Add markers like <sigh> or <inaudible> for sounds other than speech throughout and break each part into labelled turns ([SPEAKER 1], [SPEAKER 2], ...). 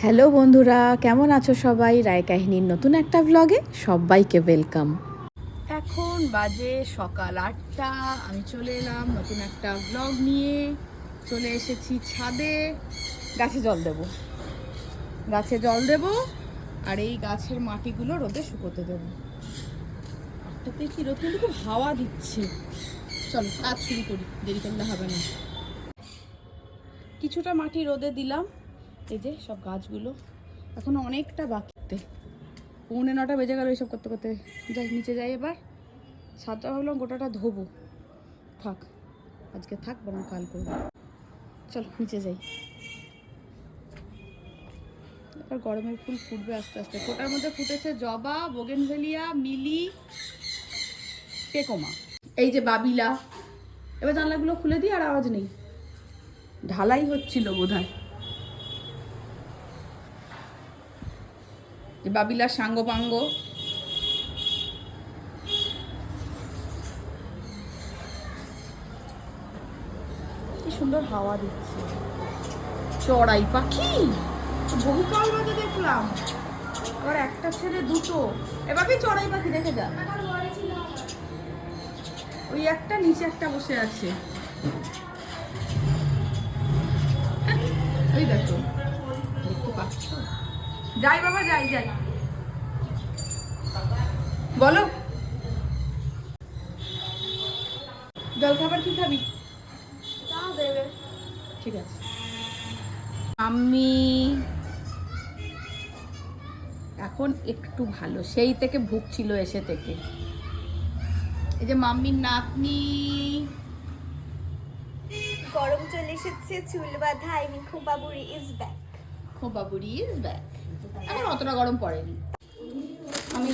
[SPEAKER 1] Hello বন্ধুরা, কেমন আছো সবাই? রায় কাহিনীর নতুন একটা ব্লগে সবাইকে ওয়েলকাম এখন বাজে সকাল আটটা, আমি চলে এলাম নতুন একটা ব্লগ নিয়ে। চলে এসেছি ছাদে। গাছে জল দেব। গাছে জল দেব আর এই গাছের মাটিগুলো রোদে শুকোতে দেবো। আটটাতে কি রোদ? কিন্তু খুব হাওয়া দিচ্ছে। চলো, কাজ শুরু করি। দেরি করলে হবে না। কিছুটা মাটি রোদে দিলাম। এই যে সব গাছগুলো। এখনও অনেকটা বাকিতে পৌনে নটা বেজে গেল এইসব করতে করতে। যাই, নিচে যাই এবার। ছাদটা ভাবলাম গোটাটা ধোবো। থাক, আজকে থাক, বরং কাল করব। চল, নিচে যাই। এবার গরমের ফুল ফুটবে আস্তে আস্তে। ফোটার মধ্যে ফুটেছে জবা, বোগেনভেলিয়া, মিলি টেকোমা এই যে বাবিলা। এবার জানলাগুলো খুলে দিই, আর আওয়াজ নেই। ঢালাই হচ্ছিল বোধহয়। যে বাবিলার সাঙ্গ পাঙ্গ কি সুন্দর হাওয়া দিচ্ছে। চড়াই পাখি। বহুকাল বাদে দেখলাম। আবার একটা ছেড়ে দুটো। এভাবেই চড়াই পাখি দেখে যা। ওই একটা নিচে একটা বসে আছে। ওই দেখো। দেখতে পাচ্ছ? যাই বাবা, যাই যাই। বলো। জল খাবার কি খাবি? ঠিক আছে। আমি এখন একটু ভালো। সেই থেকে ভুগছিল এসে থেকে। এই যে মাম্মির নাতনি।
[SPEAKER 2] গরম চলে এসেছে চুল বাঁধা I mean Khobaburi is back
[SPEAKER 1] Khoba Buri is back এখন অতটা গরম পড়েনি। আমি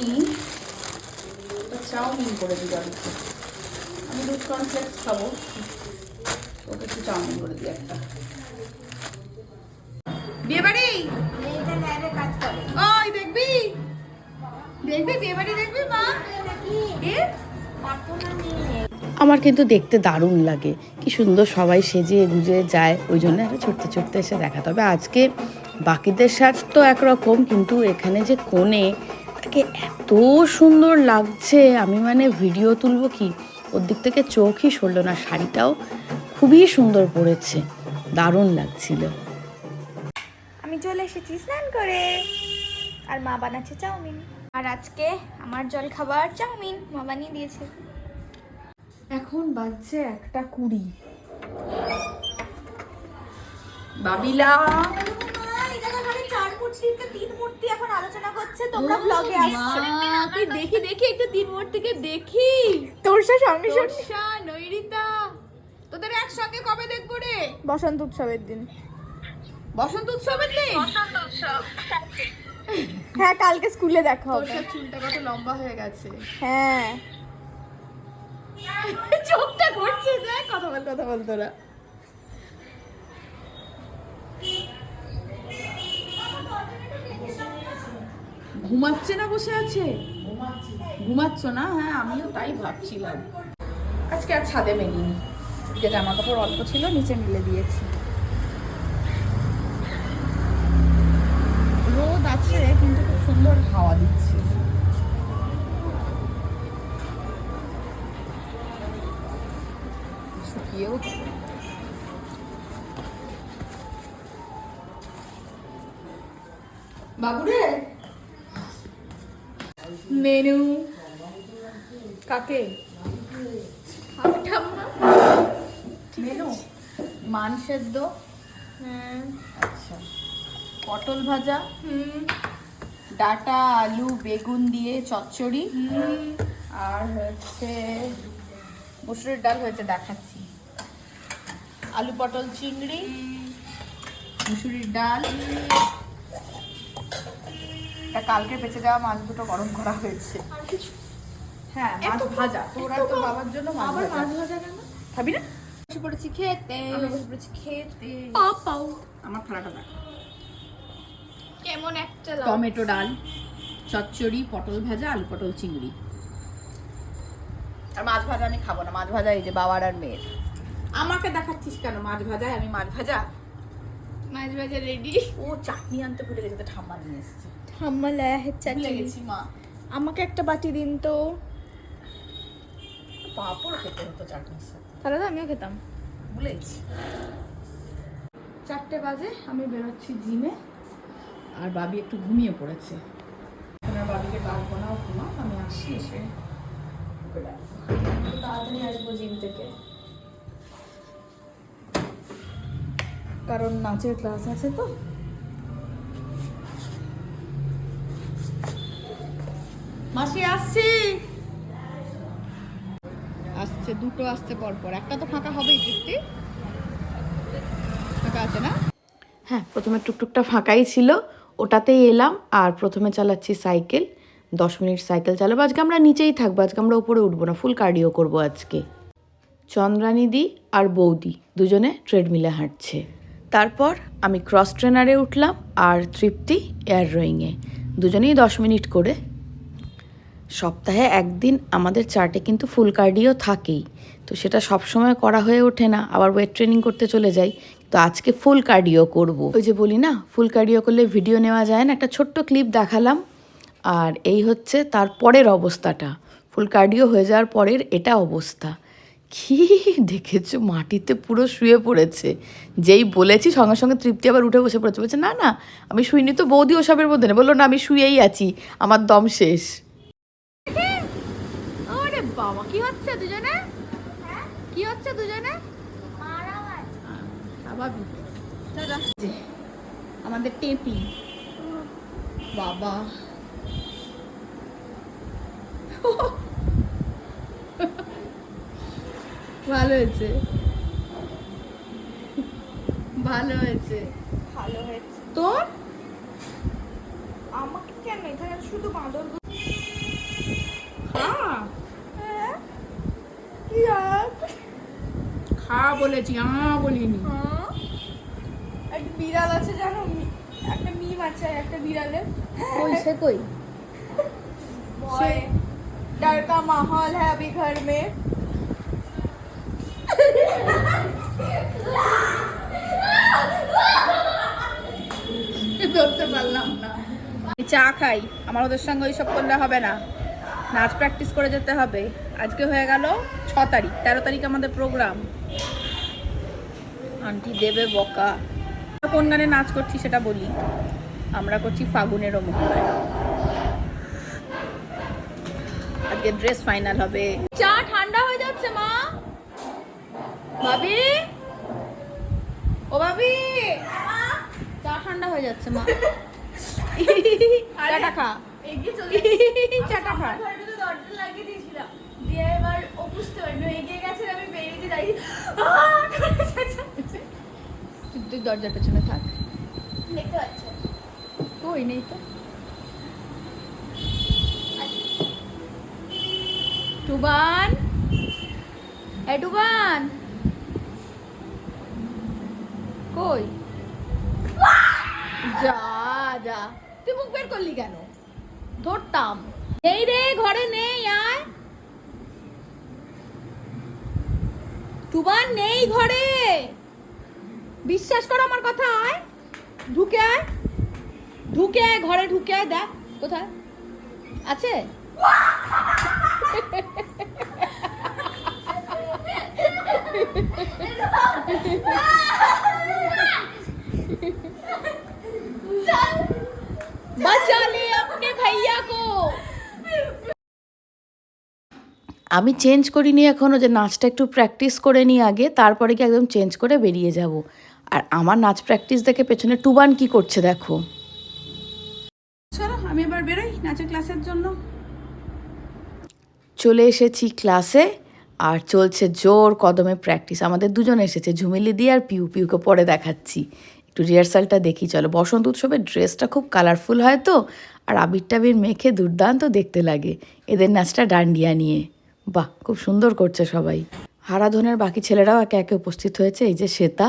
[SPEAKER 1] চাউমিন করে দিই বাড়িতে আমি দুধ কর্নফ্লেক্স খাব। ওকে একটু চাউমিন করে দিই একটা। আমার কিন্তু দেখতে দারুণ লাগে। কি সুন্দর সবাই সেজে গুজে যায়। ওই জন্য একটা ছুটতে ছুটতে এসে দেখা। তবে আজকে বাকিদের সাজ তো একরকম, কিন্তু এখানে যে কোণে তাকে এত সুন্দর লাগছে। আমি মানে ভিডিও তুলবো কি? ওর দিক থেকে চোখই সরলো না শাড়িটাও খুবই সুন্দর পড়েছে দারুণ লাগছিল।
[SPEAKER 2] আমি চলে এসেছি স্নান করে। আর মা বানাচ্ছে চাউমিন। আর আজকে আমার জল খাবার চাউমিন মা বানিয়ে দিয়েছে।
[SPEAKER 1] এখন বাজছে একটা কুড়ি। বাবিলা!
[SPEAKER 2] চার তিন মূর্তি এখন আলোচনা করছে তোমরা ব্লগে আসছো।
[SPEAKER 1] কি দেখি দেখি একটু তিন মূর্তিকে দেখি।
[SPEAKER 2] তোর সাথে সঙ্গে।
[SPEAKER 1] তোরসা নৈরিতা তোদের একসঙ্গে কবে দেখব রে?
[SPEAKER 2] বসন্ত উৎসবের দিন।
[SPEAKER 1] বসন্ত উৎসবের দিন?
[SPEAKER 2] উৎসব হ্যাঁ কালকে স্কুলে দেখা হবে।
[SPEAKER 1] তোরসার চুলটা কত লম্বা হয়ে গেছে।
[SPEAKER 2] হ্যাঁ।
[SPEAKER 1] চোখটা করছে দেখ কথা বল কথা বল তোরা ঘুমাচ্ছে না বসে আছে? ঘুমাচ্ছ। না? হ্যাঁ আমিও তাই ভাবছিলাম। আজকে আর ছাদে মেলিনি। যে জামা কাপড় অল্প ছিল নিচে মিলে দিয়েছি। রোদ আছে কিন্তু খুব সুন্দর হাওয়া দিচ্ছে। শুকিয়েও বাবুরে! কাকে? ঠাম্মা মেনু? মান সেদ্ধ? আচ্ছা। পটল ভাজা?
[SPEAKER 2] হুম।
[SPEAKER 1] ডাটা আলু বেগুন দিয়ে চচ্চড়ি? আর হচ্ছে মুসুরির ডাল হয়েছে দেখাচ্ছি। আলু পটল চিংড়ি? মুসুরির ডাল? কালকে বেঁচে যাওয়া মাছ দুটো গরম করা হয়েছে। হ্যাঁ মাছ ভাজা। তোর আর তোর বাবার জন্য মাছ ভাজা।
[SPEAKER 2] মাছ ভাজা কেন?
[SPEAKER 1] খাবি না?
[SPEAKER 2] বসে পড়েছি খেতে।
[SPEAKER 1] বসে পড়েছি খেতে।
[SPEAKER 2] পাও পাও।
[SPEAKER 1] আমার থালাটা দেখ।
[SPEAKER 2] কেমন একটা
[SPEAKER 1] টমেটো ডাল চচ্চড়ি পটল ভাজা আলু পটল চিংড়ি। আর মাছ ভাজা আমি খাব না। মাছ ভাজা এই যে বাবার আর মেয়ের। আমাকে দেখাচ্ছিস কেন? মাছ ভাজায় আমি মাছ ভাজা। মাছ ভাজা রেডি
[SPEAKER 3] ও চাটনি আনতে ভুলে গেছে ঠাম্মা নিয়ে এসেছে।
[SPEAKER 2] ঠাম্মা লায়া হে চাটনি।
[SPEAKER 3] মা।
[SPEAKER 2] আমাকে একটা বাটি দিন তো।
[SPEAKER 3] পাঁপড় খেতে হতো চাটনির সাথে।
[SPEAKER 2] তাহলে তো আমিও খেতাম।
[SPEAKER 3] ভুলে গেছি
[SPEAKER 1] চারটে বাজে আমি বেরোচ্ছি জিমে। আর বাবি একটু ঘুমিয়ে পড়েছে। আর বাবিকে ডাকবো না ঘুমা আমি আসছি এসে।
[SPEAKER 2] তাড়াতাড়ি আসব জিম থেকে। কারণ নাচের ক্লাস আছে তো।
[SPEAKER 1] মাসি আসছি। আসছে দুটো আসছে পর পর একটা তো ফাঁকা হবেই তৃপ্তি। ফাঁকা আছে না?
[SPEAKER 4] হ্যাঁ প্রথমে টুকটুকটা ফাঁকাই ছিল, ওটাতেই এলাম, আর প্রথমে চালাচ্ছি সাইকেল। দশ মিনিট সাইকেল চালাবো। আজকে আমরা নিচেই থাকব, আজকে আমরা উপরে উঠবো না ফুল কার্ডিও করব আজকে। চন্দ্রানিদি আর বৌদি দুজনে ট্রেডমিলে হাঁটছে। তারপর আমি ক্রস ট্রেনারে উঠলাম, আর তৃপ্তি এয়ার রোয়িংয়ে দুজনেই দশ মিনিট করে সপ্তাহে একদিন আমাদের চার্টে কিন্তু ফুল কার্ডিও থাকেই। তো সেটা সবসময় করা হয়ে ওঠে না, আবার ওয়েট ট্রেনিং করতে চলে যাই তো আজকে ফুল কার্ডিও করব। ওই যে বলি না, ফুল কার্ডিও করলে ভিডিও নেওয়া যায় না, একটা ছোট্ট ক্লিপ দেখালাম, আর এই হচ্ছে তার পরের অবস্থাটা। ফুল কার্ডিও হয়ে যাওয়ার পরের এটা অবস্থা। কি দেখেছ, মাটিতে পুরো শুয়ে পড়েছে। যেই বলেছি, সঙ্গে সঙ্গে তৃপ্তি আবার উঠে বসে পড়েছে। বলছে, না না, আমি শুইনি তো, বৌদি ওসবের মধ্যে নেই। বলল, না, আমি শুয়েই আছি, আমার দম শেষ।
[SPEAKER 1] বাবা। কি হচ্ছে দুজনে? কি হচ্ছে দুজনে? স্বাভাবিক। আমাদের টেপি। বাবা। ভালো হয়েছে। ভালো হয়েছে।
[SPEAKER 2] ভালো হয়েছে।
[SPEAKER 1] তোর?
[SPEAKER 2] আমাকে কেন? এখানে শুধু বাঁদর
[SPEAKER 1] খা
[SPEAKER 2] হ্যাঁ কি আর
[SPEAKER 1] খা বলেছি আ বলিনি
[SPEAKER 2] হ্যাঁ? একটা বিড়াল আছে জানো মি- একটা মিম আছে একটা বিড়ালের
[SPEAKER 1] কই সে কই
[SPEAKER 2] बॉय डर का माहौल है अभी घर में
[SPEAKER 1] ধরতে পারলাম না আমি চা খাই আমার ওদের সঙ্গে ওইসব করলে হবে না নাচ প্র্যাকটিস করে যেতে হবে আজকে হয়ে গেল ছ তারিখ তেরো তারিখ আমাদের প্রোগ্রাম আন্টি দেবে বকা। কোন গানে নাচ করছি সেটা বলি। আমরা করছি ফাগুনের মুখলায় আজকে ড্রেস ফাইনাল হবে। চা ঠান্ডা হয়ে যাচ্ছে মা। ভাবি? ও ভাবি? চা ঠান্ডা হয়ে যাচ্ছে মা। চাটা খা। <laughs> চাটা খা।
[SPEAKER 2] দরজা লাগিয়ে দিয়েছিলাম। দিয়ে এবার ও বুঝতে এগিয়ে গেছে আমি বেরিয়ে চেঁচাচ্ছে।
[SPEAKER 1] তুই দরজার পেছনে থাক। কই নেই তো। টুবান? এ টুবান? কই? যা যা। তুই মুখ বের করলি কেন? ধরতাম। নেই রে ঘরে নেই আয়। টুবান নেই ঘরে। বিশ্বাস কর আমার কথা আয় ঢুকে আয় ঢুকে আয় ঘরে ঢুকে আয় দেখ কোথায় আছে बचा ले अपने भैया को
[SPEAKER 4] আমি চেঞ্জ করিনি এখনও যে নাচটা একটু প্র্যাকটিস করে নিই আগে তারপরে কি একদম চেঞ্জ করে বেরিয়ে যাব আর আমার নাচ প্র্যাকটিস দেখে পেছনে টুবান কি করছে দেখো।
[SPEAKER 1] চলো আমি এবার বেরোই নাচের ক্লাসের জন্য।
[SPEAKER 4] চলে এসেছি ক্লাসে আর চলছে জোর কদমে প্র্যাকটিস আমাদের দুজন এসেছে ঝুমিলি দিয়ে আর পিউ পিউকে পরে দেখাচ্ছি। একটু রিহার্সালটা দেখি চলো। বসন্ত উৎসবের ড্রেসটা খুব কালারফুল হয় তো আর আবির টাবির মেখে দুর্দান্ত দেখতে লাগে। এদের নাচটা ডান্ডিয়া নিয়ে। বাহ খুব সুন্দর করছে সবাই। হারাধনের বাকি ছেলেরাও একে একে উপস্থিত হয়েছে এই যে শ্বেতা।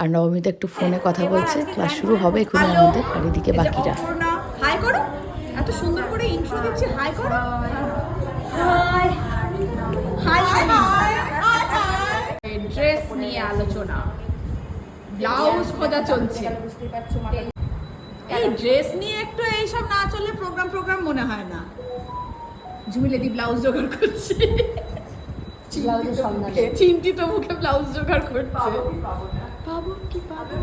[SPEAKER 4] আর নবমিতা একটু ফোনে কথা বলছে। ক্লাস শুরু হবে এখনই আমাদের আর এদিকে বাকিরা।
[SPEAKER 1] হাই করো। এত সুন্দর করে ইন্ট্রো দিচ্ছি। হাই করো।
[SPEAKER 2] হাই।
[SPEAKER 1] হাই ড্রেস নিয়ে আলোচনা। ব্লাউজ খোঁজা চলছে। এই ড্রেস নিয়ে একটু এইসব না চললে প্রোগ্রাম প্রোগ্রাম মনে হয় না। ঝুমিলেদি ব্লাউজ জোগাড় করছে। চিন্তিত মুখে ব্লাউজ জোগাড় করছে। পাবো কি পাবো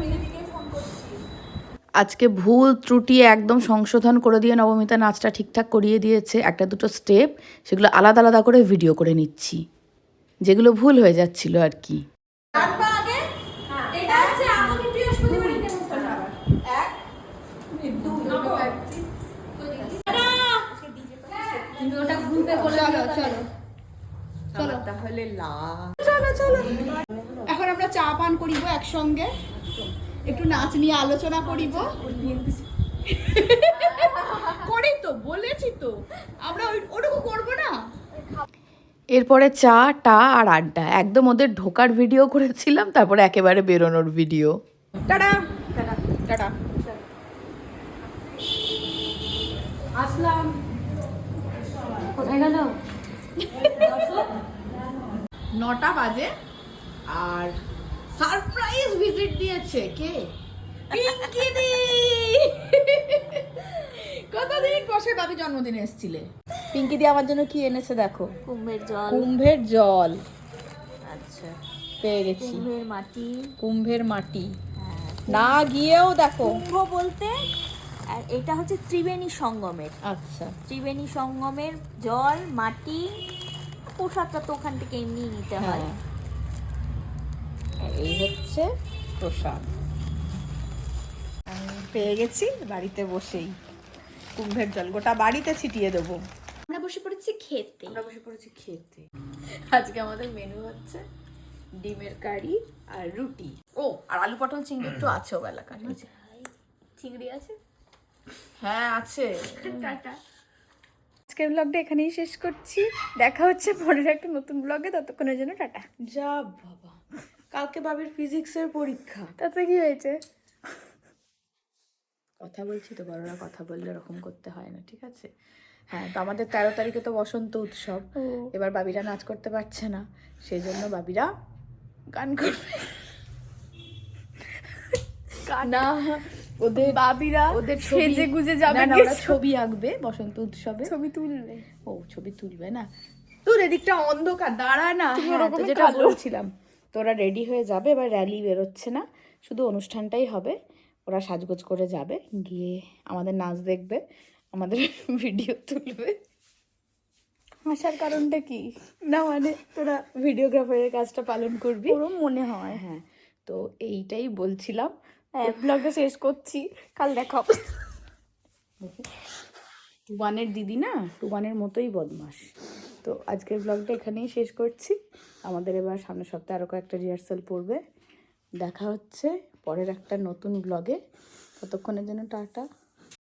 [SPEAKER 4] আজকে ভুল ত্রুটি একদম সংশোধন করে দিয়ে নবমিতা নাচটা ঠিকঠাক করিয়ে দিয়েছে একটা দুটো স্টেপ সেগুলো আলাদা আলাদা করে ভিডিও করে নিচ্ছি যেগুলো ভুল হয়ে যাচ্ছিল আর কি
[SPEAKER 1] চলো চলো
[SPEAKER 3] চলো। তাহলে
[SPEAKER 1] চলো চলো। এখন আমরা চা পান করিব একসঙ্গে। একটু নাচ নিয়ে আলোচনা করিব। করি তো বলেছি তো। আমরা ওটুকু করব না?
[SPEAKER 4] এরপরে চা টা আর আড্ডা। একদম ওদের ঢোকার ভিডিও করেছিলাম তারপরে একেবারে বেরোনোর ভিডিও।
[SPEAKER 1] টাটা। টাটা।
[SPEAKER 3] আসলাম।
[SPEAKER 2] কোথায় গেল?
[SPEAKER 1] নটা বাজে আর সারপ্রাইজ ভিজিট দিয়েছে কে? পিঙ্কি দি কতদিন বসে বাবি জন্মদিনে এসেছিলে? পিঙ্কি দি আমার জন্য কি এনেছে দেখো?
[SPEAKER 2] কুম্ভের জল।
[SPEAKER 1] কুম্ভের জল।
[SPEAKER 2] আচ্ছা।
[SPEAKER 1] পেয়ে গেছি।
[SPEAKER 2] কুম্ভের মাটি।
[SPEAKER 1] কুম্ভের মাটি।
[SPEAKER 2] হ্যাঁ।
[SPEAKER 1] না গিয়েও দেখো।
[SPEAKER 2] কুম্ভ বলতে আর এটা হচ্ছে ত্রিবেণী সঙ্গমের।
[SPEAKER 1] আচ্ছা।
[SPEAKER 2] ত্রিবেণী সঙ্গমের জল মাটি প্রসাদটা তো ওখান থেকে এমনি নিতে হয়।
[SPEAKER 1] হ্যাঁ। এই হচ্ছে প্রসাদ আমি পেয়ে গেছি বাড়িতে বসেই। কুম্ভের জল গোটা বাড়িতে ছিটিয়ে দেবো।
[SPEAKER 2] আমরা বসে পড়েছি খেতে।
[SPEAKER 3] আমরা বসে পড়েছি খেতে।
[SPEAKER 1] আজকে আমাদের মেনু হচ্ছে ডিমের কারি আর রুটি। ও আর আলু পটল চিংড়ি একটু আছে ও বেলা কারি
[SPEAKER 2] চিংড়ি আছে?
[SPEAKER 1] হ্যাঁ আছে।
[SPEAKER 2] টাটা।
[SPEAKER 5] আজকের ব্লগটা এখানেই শেষ করছি। দেখা হচ্ছে পরের একটা নতুন ব্লগে ততক্ষণের জন্য টাটা।
[SPEAKER 4] যা বাবা। কালকে বাবির ফিজিক্সের পরীক্ষা।
[SPEAKER 5] তাতে কি হয়েছে?
[SPEAKER 4] কথা বলছি তো বড়রা কথা বললে এরকম করতে হয় না ঠিক আছে? হ্যাঁ তো আমাদের তেরো তারিখে তো বসন্ত উৎসব। এবার বাবিরা নাচ করতে পারছে না। সেই জন্য বাবিরা গান করবে। না। ওদের
[SPEAKER 5] বাবিরা
[SPEAKER 4] ওদের
[SPEAKER 5] সেজে গুজে যাবে
[SPEAKER 4] না, ওরা ছবি আঁকবে বসন্ত উৎসবে।
[SPEAKER 5] ছবি তুললে
[SPEAKER 4] ও ছবি তুলবে না। তোর এদিকটা অন্ধকার দাঁড়া না। হ্যাঁ, যেটা বলছিলাম তোরা রেডি হয়ে যাবে এবার র্যালি বেরোচ্ছে না। শুধু অনুষ্ঠানটাই হবে। ওরা সাজগোজ করে যাবে গিয়ে আমাদের নাচ দেখবে আমাদের <laughs> ভিডিও তুলবে।
[SPEAKER 5] হাসার কারণটা কি?
[SPEAKER 4] না মানে তোরা ভিডিওগ্রাফারের কাজটা পালন করবি।
[SPEAKER 5] পুরো মনে হয়।
[SPEAKER 4] হ্যাঁ তো এইটাই বলছিলাম।
[SPEAKER 5] ব্লগটা শেষ করছি। কাল দেখা।
[SPEAKER 4] টুবানের দিদি না, টুবানের মতোই বদমাস তো আজকের ব্লগটা এখানেই শেষ করছি। আমাদের এবার সামনের সপ্তাহে আরও কয়েকটা রিহার্সাল পড়বে। দেখা হচ্ছে পরের একটা নতুন ব্লগে ততক্ষণের জন্য টাটা।